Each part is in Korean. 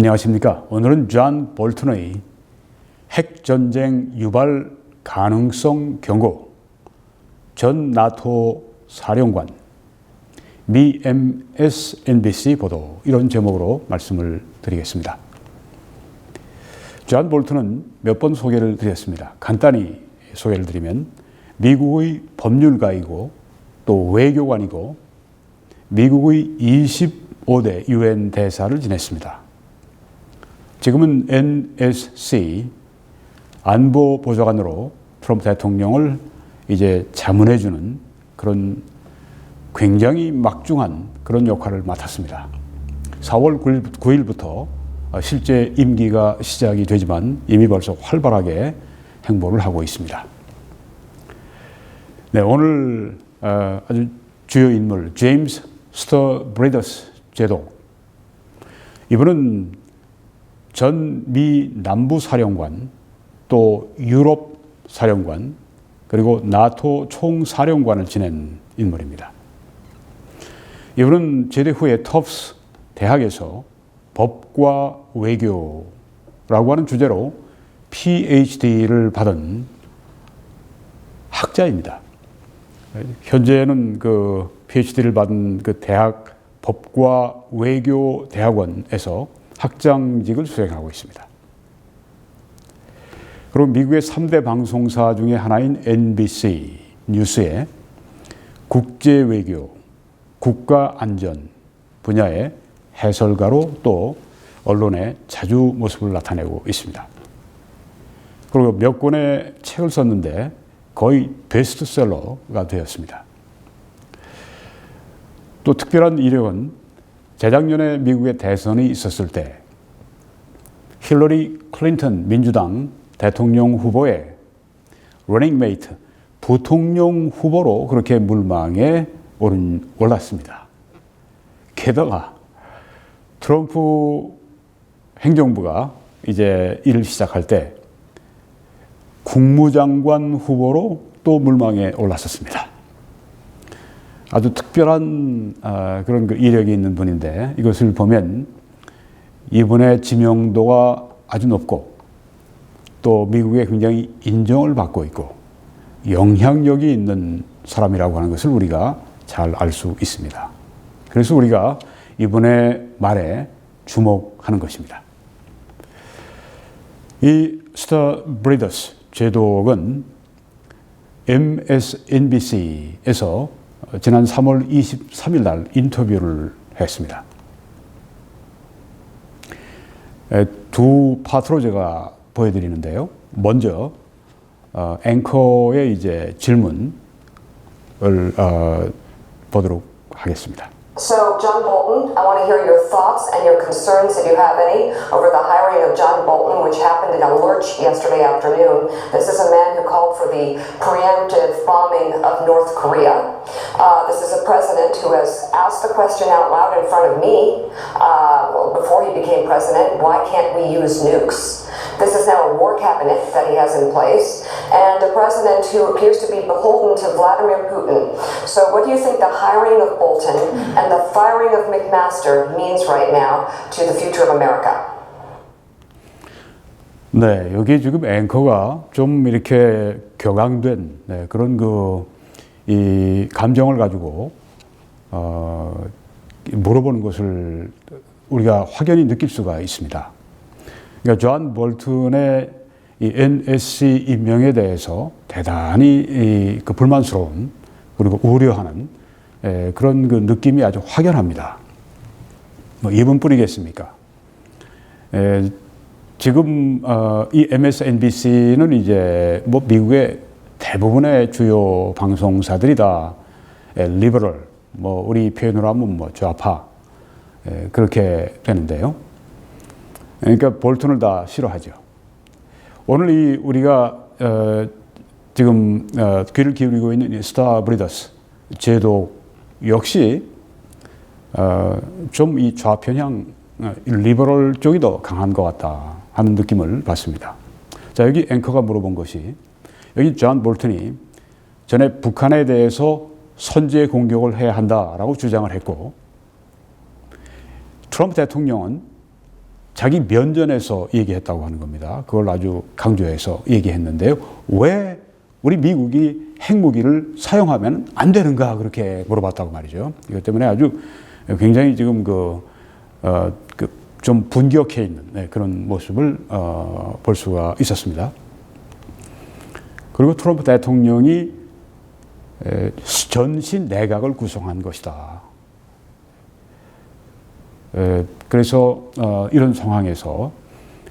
안녕하십니까. 오늘은 존 볼튼의 핵전쟁 유발 가능성 경고, 전 나토 사령관, 미 MSNBC 보도, 이런 제목으로 말씀을 드리겠습니다. 존 볼튼은 몇 번 소개를 드렸습니다. 간단히 소개를 드리면, 미국의 법률가이고, 또 외교관이고, 미국의 25대 유엔 대사를 지냈습니다. 지금은 NSC 안보 보좌관으로 트럼프 대통령을 이제 자문해주는 그런 굉장히 막중한 그런 역할을 맡았습니다. 4월 9일, 부터 실제 임기가 시작이 되지만 이미 벌써 활발하게 행보를 하고 있습니다. 네, 오늘 어, 아주 주요 인물 제임스 스터 브레더스 제독 이분은 전 미 남부 사령관 또 유럽 사령관 그리고 나토 총사령관을 지낸 인물입니다. 이분은 제대 후에 터프스 대학에서 법과 외교라고 하는 주제로 PhD를 받은 학자입니다. 현재는 그 PhD를 받은 그 대학 법과 외교 대학원에서 학장직을 수행하고 있습니다. 그리고 미국의 3대 방송사 중에 하나인 NBC 뉴스에 국제 외교, 국가 안전 분야의 해설가로 또 언론에 자주 모습을 나타내고 있습니다. 그리고 몇 권의 책을 썼는데 거의 베스트셀러가 되었습니다. 또 특별한 이력은 재작년에 미국의 대선이 있었을 때 힐러리 클린턴 민주당 대통령 후보의 러닝메이트 부통령 후보로 그렇게 물망에 올랐습니다. 게다가 트럼프 행정부가 이제 일을 시작할 때 국무장관 후보로 또 물망에 올랐었습니다. 아주 특별한 어, 그런 그 이력이 있는 분인데 이것을 보면 이분의 지명도가 아주 높고 또 미국에 굉장히 인정을 받고 있고 영향력이 있는 사람이라고 하는 것을 우리가 잘 알 수 있습니다. 그래서 우리가 이분의 말에 주목하는 것입니다. 이 스타 브리더스 제독은 MSNBC에서 지난 3월 23일 날 인터뷰를 했습니다. 두 파트로 제가 보여드리는데요. 먼저 어, 앵커의 이제 질문을 어, 보도록 하겠습니다. So, John Bolton, I want to hear your thoughts and your concerns, if you have any, over the hiring of John Bolton, which happened in a lurch yesterday afternoon. This is a man who called for the preemptive bombing of North Korea. Uh, this is a president who has asked the question out loud in front of me uh, before he became president why can't we use nukes? This is now a war cabinet that he has in place, and a president who appears to be beholden to Vladimir Putin. So, what do you think the hiring of Bolton and the firing of McMaster means right now to the future of America? 네, 여기 지금 앵커가 좀 이렇게 격앙된 네, 그런 그 이 감정을 가지고 어, 물어보는 것을 우리가 확연히 느낄 수가 있습니다. 그러니까 존 볼튼의 이 NSC 임명에 대해서 대단히 그 불만스러운 그리고 우려하는 에, 그런 그 느낌이 아주 확연합니다. 뭐 이분뿐이겠습니까? 에, 지금 어, 이 MSNBC는 이제 뭐 미국의 대부분의 주요 방송사들이 다 에, 리버럴, 뭐 우리 표현으로 하면 뭐 좌파 에, 그렇게 되는데요. 그러니까 볼튼을 다 싫어하죠. 오늘 이 우리가 어, 지금 어, 귀를 기울이고 있는 이 스타 브리더스 제도 역시 어, 좀 이 좌편향 어, 리버럴 쪽이 더 강한 것 같다 하는 느낌을 받습니다. 자 여기 앵커가 물어본 것이 여기 존 볼튼이 전에 북한에 대해서 선제 공격을 해야 한다라고 주장을 했고 트럼프 대통령은 자기 면전에서 얘기했다고 하는 겁니다. 그걸 아주 강조해서 얘기했는데요. 왜 우리 미국이 핵무기를 사용하면 안 되는가 그렇게 물어봤다고 말이죠. 이것 때문에 아주 굉장히 지금 그, 어, 그 좀 분격해 있는 네, 그런 모습을 어, 볼 수가 있었습니다. 그리고 트럼프 대통령이 에, 전신 내각을 구성한 것이다. 에, 그래서 어, 이런 상황에서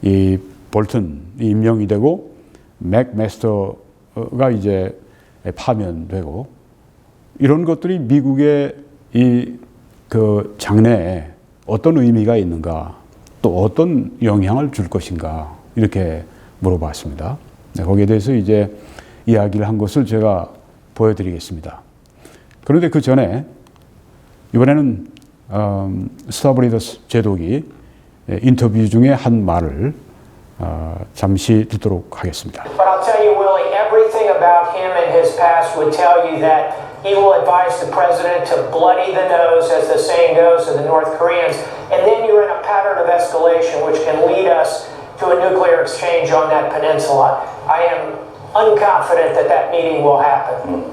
이 볼튼이 임명이 되고 맥메스터가 이제 파면되고 이런 것들이 미국의 이 그 장래에 어떤 의미가 있는가 또 어떤 영향을 줄 것인가 이렇게 물어봤습니다. 네, 거기에 대해서 이제 이야기를 한 것을 제가 보여드리겠습니다. 그런데 그 전에 이번에는 음, 스타브리더스 제독이 예, 인터뷰 중에 한 말을 어, 잠시 듣도록 하겠습니다. But I'll tell you, Willie, everything about him and his past would tell you that he will advise the president to bloody the nose, as the saying goes, of the North Koreans. And then you're in a pattern of escalation, which can lead us to a nuclear exchange on that peninsula. I am unconfident that that meeting will happen.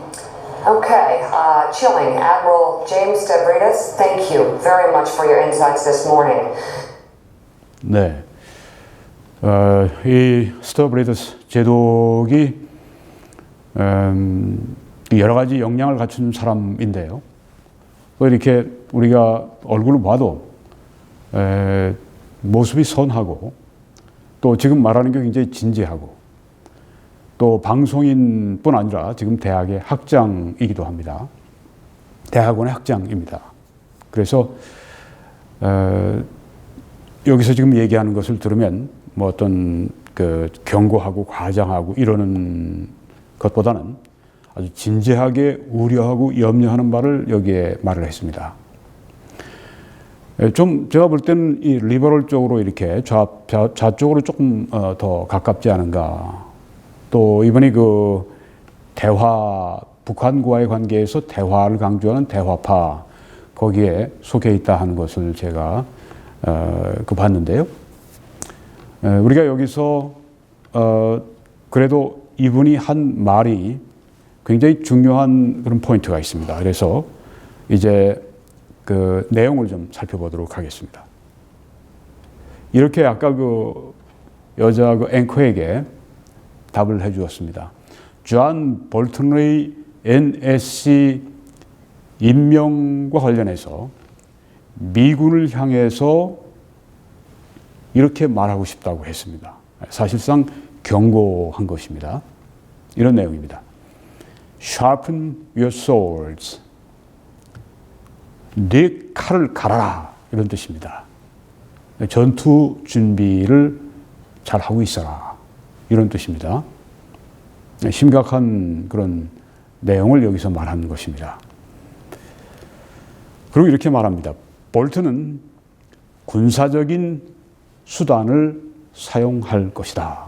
Okay, uh, chilling. Admiral James Stavridis, thank you very much for your insights this morning. 네. 어, 이 스터브레이더스 제독이 음, 여러 가지 역량을 갖춘 사람인데요. 또 이렇게 우리가 얼굴을 봐도 에, 모습이 선하고 또 지금 말하는 게 굉장히 진지하고 또 방송인뿐 아니라 지금 대학의 학장이기도 합니다. 대학원의 학장입니다. 그래서 어, 여기서 지금 얘기하는 것을 들으면 뭐 어떤 그 경고하고 과장하고 이러는 것보다는 아주 진지하게 우려하고 염려하는 바를 여기에 말을 했습니다. 예, 좀 제가 볼 때는 이 리버럴 쪽으로 이렇게 좌, 좌, 좌쪽으로 조금 어, 더 가깝지 않은가. 또 이번에 그 대화 북한과의 관계에서 대화를 강조하는 대화파 거기에 속해 있다 하는 것을 제가 어, 그 봤는데요. 에, 우리가 여기서 어, 그래도 이분이 한 말이 굉장히 중요한 그런 포인트가 있습니다. 그래서 이제 그 내용을 좀 살펴보도록 하겠습니다. 이렇게 아까 그 여자 그 앵커에게 답을 해 주었습니다. 존 볼튼의 NSC 임명과 관련해서 미군을 향해서 이렇게 말하고 싶다고 했습니다. 사실상 경고한 것입니다. 이런 내용입니다. Sharpen your swords. 네 칼을 갈아라. 이런 뜻입니다. 전투 준비를 잘 하고 있어라. 이런 뜻입니다. 심각한 그런 내용을 여기서 말하는 것입니다. 그리고 이렇게 말합니다. 볼트는 군사적인 수단을 사용할 것이다.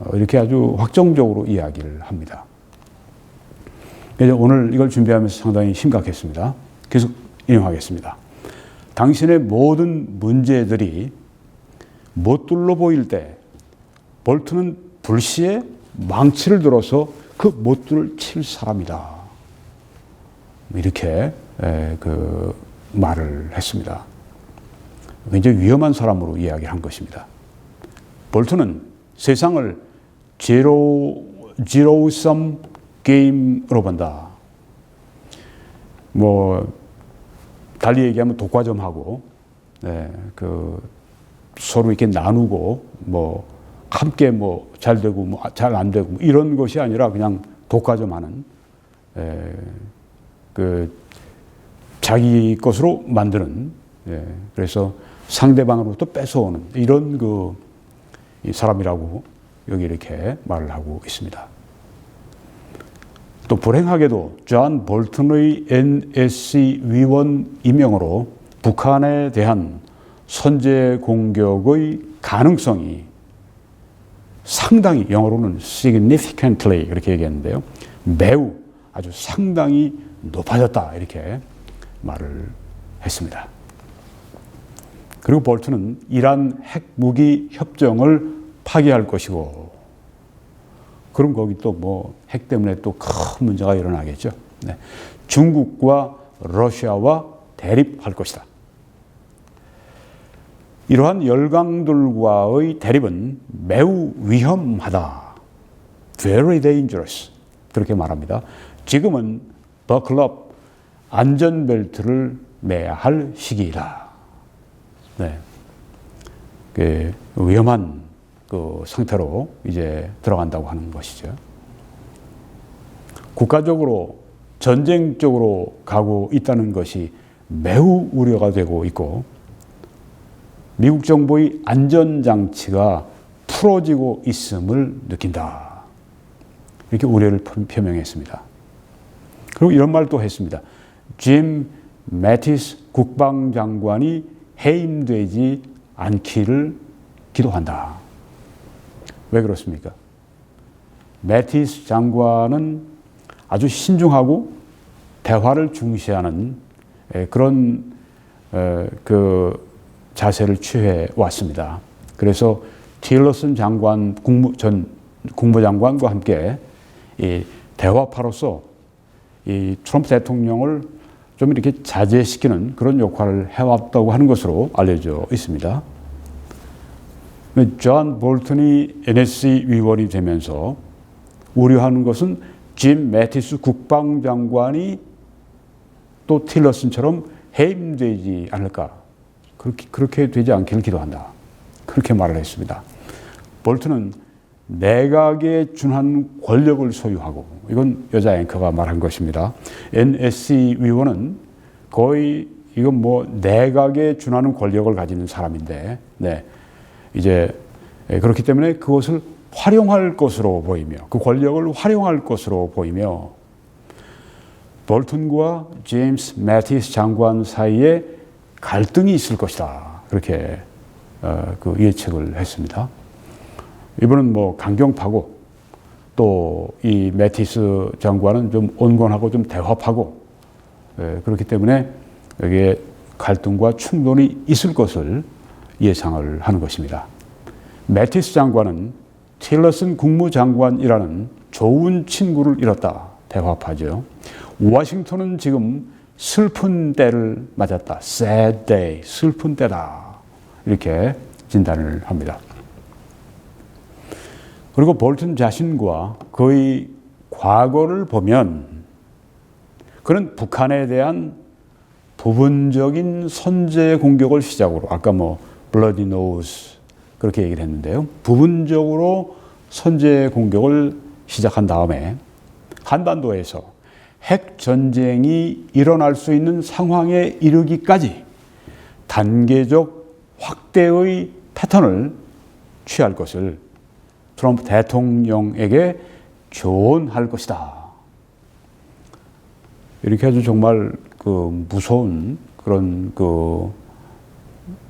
어, 이렇게 아주 확정적으로 이야기를 합니다. 오늘 이걸 준비하면서 상당히 심각했습니다. 계속 인용하겠습니다. 당신의 모든 문제들이 못 둘러 보일 때 볼트는 불시에 망치를 들어서 그 못들을 칠 사람이다. 이렇게 에, 그 말을 했습니다. 굉장히 위험한 사람으로 이야기한 것입니다. 볼트는 세상을 제로 제로섬 게임으로 본다. 뭐 달리 얘기하면 독과점하고 네, 그 서로 이렇게 나누고 뭐 함께 뭐 잘 되고 뭐 잘 안 되고 뭐 이런 것이 아니라 그냥 독과점하는 에, 그 자기 것으로 만드는 예, 그래서 상대방으로부터 뺏어오는 이런 그 사람이라고 여기 이렇게 말을 하고 있습니다. 또 불행하게도 존 볼튼의 NSC 위원 임명으로 북한에 대한 선제 공격의 가능성이 상당히 영어로는 significantly 이렇게 얘기했는데요. 매우 아주 상당히 높아졌다 이렇게 말을 했습니다. 그리고 볼트는 이란 핵무기 협정을 파기할 것이고 그럼 거기 또 뭐 핵 때문에 또 큰 문제가 일어나겠죠. 네. 중국과 러시아와 대립할 것이다. 이러한 열강들과의 대립은 매우 위험하다. Very dangerous. 그렇게 말합니다. 지금은 버클럽 안전벨트를 매야 할 시기이다. 네. 그 위험한 그 상태로 이제 들어간다고 하는 것이죠. 국가적으로 전쟁 쪽으로 가고 있다는 것이 매우 우려가 되고 있고 미국 정부의 안전장치가 풀어지고 있음을 느낀다. 이렇게 우려를 표명했습니다. 그리고 이런 말도 했습니다. 짐 매티스 국방장관이 해임되지 않기를 기도한다. 왜 그렇습니까? 매티스 장관은 아주 신중하고 대화를 중시하는 에, 그런 에, 그 자세를 취해 왔습니다. 그래서 틸러슨 장관 국무 전 국무장관과 함께 이 대화파로서 이 트럼프 대통령을 좀 이렇게 자제시키는 그런 역할을 해왔다고 하는 것으로 알려져 있습니다. 존 볼튼이 NSC 위원이 되면서 우려하는 것은 짐 매티스 국방장관이 또 틸러슨처럼 해임되지 않을까. 그렇게, 그렇게 되지 않기를 기도한다. 그렇게 말을 했습니다. 볼튼은 내각에 준한 권력을 소유하고, 이건 여자 앵커가 말한 것입니다. NSC 위원은 거의 이건 뭐 내각에 준하는 권력을 가지는 사람인데, 네. 이제 그렇기 때문에 그것을 활용할 것으로 보이며 그 권력을 활용할 것으로 보이며 볼튼과 제임스 매티스 장관 사이에 갈등이 있을 것이다. 그렇게 어, 그 예측을 했습니다. 이분은 뭐 강경파고 또이 매티스 장관은 좀 온건하고 좀 대화파고 예, 그렇기 때문에 여기에 갈등과 충돌이 있을 것을 예상을 하는 것입니다. 매티스 장관은 틸러슨 국무장관이라는 좋은 친구를 잃었다. 대화파죠. 워싱턴은 지금 슬픈 때를 맞았다. sad day. 슬픈 때다. 이렇게 진단을 합니다. 그리고 볼튼 자신과 그의 과거를 보면 그는 북한에 대한 부분적인 선제 공격을 시작으로 아까 뭐 bloody 그렇게 얘기를 했는데요. 부분적으로 선제 공격을 시작한 다음에 한반도에서 핵 전쟁이 일어날 수 있는 상황에 이르기까지 단계적 확대의 패턴을 취할 것을 트럼프 대통령에게 조언할 것이다. 이렇게 아주 정말 그 무서운 그런 그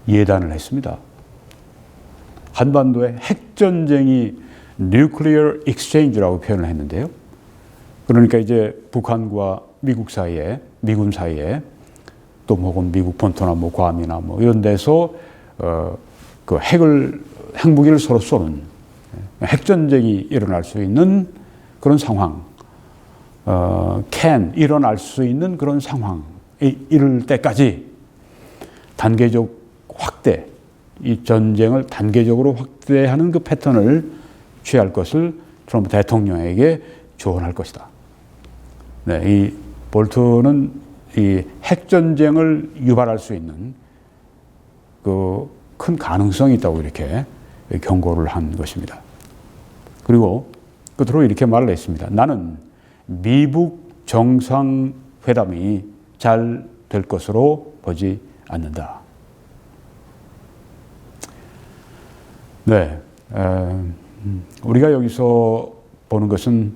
예단을 했습니다. 한반도의 핵전쟁이 nuclear exchange라고 표현을 했는데요. 그러니까 이제 북한과 미국 사이에, 미군 사이에 또 혹은 미국 본토나 뭐 괌이나 뭐 이런 데서 어, 그 핵을, 핵무기를 서로 쏘는 핵전쟁이 일어날 수 있는 그런 상황, 어, can 일어날 수 있는 그런 상황에 이를 때까지 단계적 확대, 이 전쟁을 단계적으로 확대하는 그 패턴을 취할 것을 트럼프 대통령에게 조언할 것이다. 네, 이 볼트는 이 핵전쟁을 유발할 수 있는 그 큰 가능성이 있다고 이렇게 경고를 한 것입니다. 그리고 끝으로 이렇게 말을 했습니다. 나는 미북 정상회담이 잘 될 것으로 보지 않는다. 네, 에, 우리가 여기서 보는 것은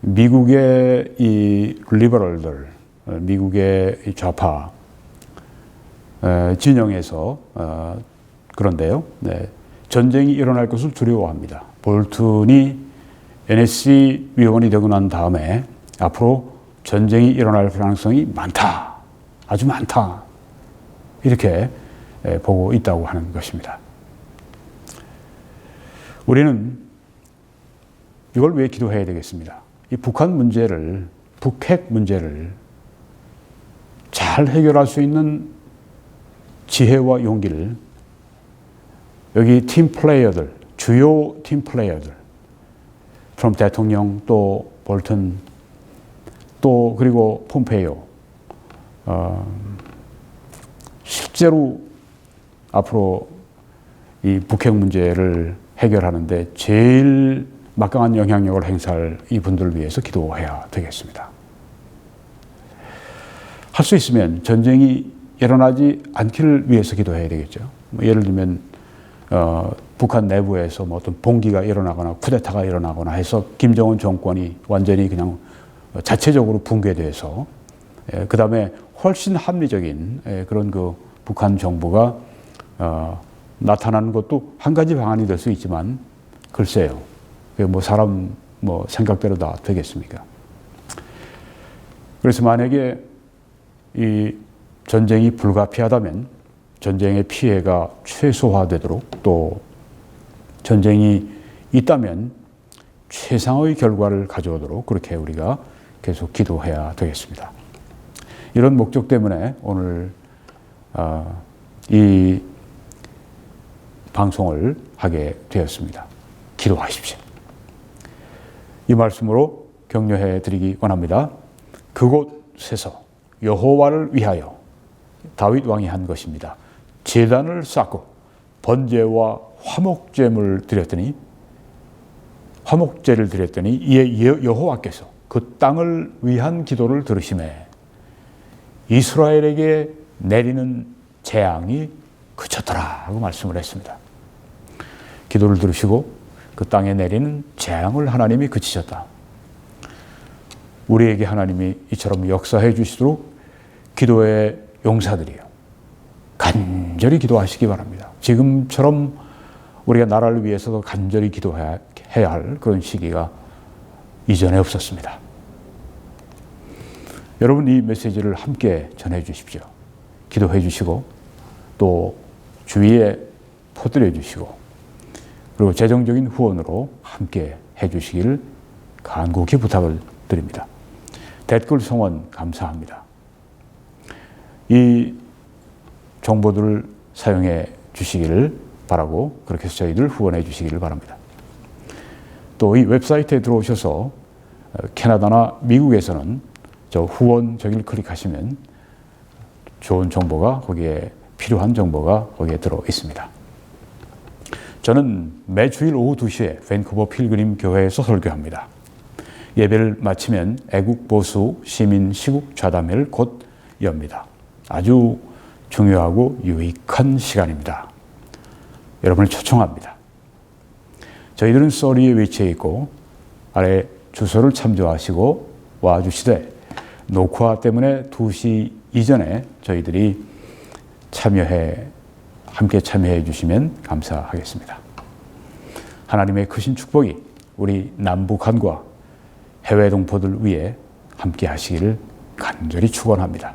미국의 이 리버럴들, 미국의 이 좌파 에, 진영에서 어, 그런데요. 네, 전쟁이 일어날 것을 두려워합니다. 볼튼이 NSC 위원이 되고 난 다음에 앞으로 전쟁이 일어날 가능성이 많다. 아주 많다. 이렇게 에, 보고 있다고 하는 것입니다. 우리는 이걸 왜 기도해야 되겠습니다. 이 북한 문제를, 북핵 문제를 잘 해결할 수 있는 지혜와 용기를 여기 팀 플레이어들, 주요 팀 플레이어들, 트럼프 대통령 또 볼튼 또 그리고 폼페이오 어, 실제로 앞으로 이 북핵 문제를 해결하는데 제일 막강한 영향력을 행사할 이분들을 위해서 기도해야 되겠습니다. 할 수 있으면 전쟁이 일어나지 않기를 위해서 기도해야 되겠죠. 뭐 예를 들면 어, 북한 내부에서 뭐 어떤 봉기가 일어나거나 쿠데타가 일어나거나 해서 김정은 정권이 완전히 그냥 자체적으로 붕괴돼서 예, 그 다음에 훨씬 합리적인 예, 그런 그 북한 정부가 어, 나타나는 것도 한 가지 방안이 될 수 있지만 글쎄요. 뭐 사람 뭐 생각대로 다 되겠습니까? 그래서 만약에 이 전쟁이 불가피하다면 전쟁의 피해가 최소화되도록 또 전쟁이 있다면 최상의 결과를 가져오도록 그렇게 우리가 계속 기도해야 되겠습니다. 이런 목적 때문에 오늘 어, 이 방송을 하게 되었습니다. 기도하십시오. 이 말씀으로 격려해 드리기 원합니다. 그곳에서 여호와를 위하여 다윗 왕이 한 것입니다. 제단을 쌓고 번제와 화목제물 드렸더니 화목제를 드렸더니 이에 여호와께서 그 땅을 위한 기도를 들으심에 이스라엘에게 내리는 재앙이 그쳤더라고 말씀을 했습니다. 기도를 들으시고 그 땅에 내리는 재앙을 하나님이 그치셨다. 우리에게 하나님이 이처럼 역사해 주시도록 기도의 용사들이요. 간절히 기도하시기 바랍니다. 지금처럼 우리가 나라를 위해서도 간절히 기도해야 할 그런 시기가 이전에 없었습니다. 여러분 이 메시지를 함께 전해 주십시오. 기도해 주시고 또 주위에 퍼뜨려 주시고 그리고 재정적인 후원으로 함께 해 주시기를 간곡히 부탁을 드립니다. 댓글 성원 감사합니다. 이 정보들을 사용해 주시기를 바라고 그렇게 해서 저희들 후원해 주시기를 바랍니다. 또 이 웹사이트에 들어오셔서 캐나다나 미국에서는 저 후원 저기를 클릭하시면 좋은 정보가 거기에 필요한 정보가 거기에 들어 있습니다. 저는 매주일 오후 2시에 밴쿠버 필그림 교회에서 설교합니다. 예배를 마치면 애국 보수 시민 시국 좌담회를 곧 엽니다. 아주 중요하고 유익한 시간입니다. 여러분을 초청합니다. 저희들은 소리에 위치해 있고 아래 주소를 참조하시고 와주시되 녹화 때문에 2시 이전에 저희들이 참여해 함께 참여해 주시면 감사하겠습니다. 하나님의 크신 축복이 우리 남북한과 해외 동포들 위해 함께 하시기를 간절히 축원합니다.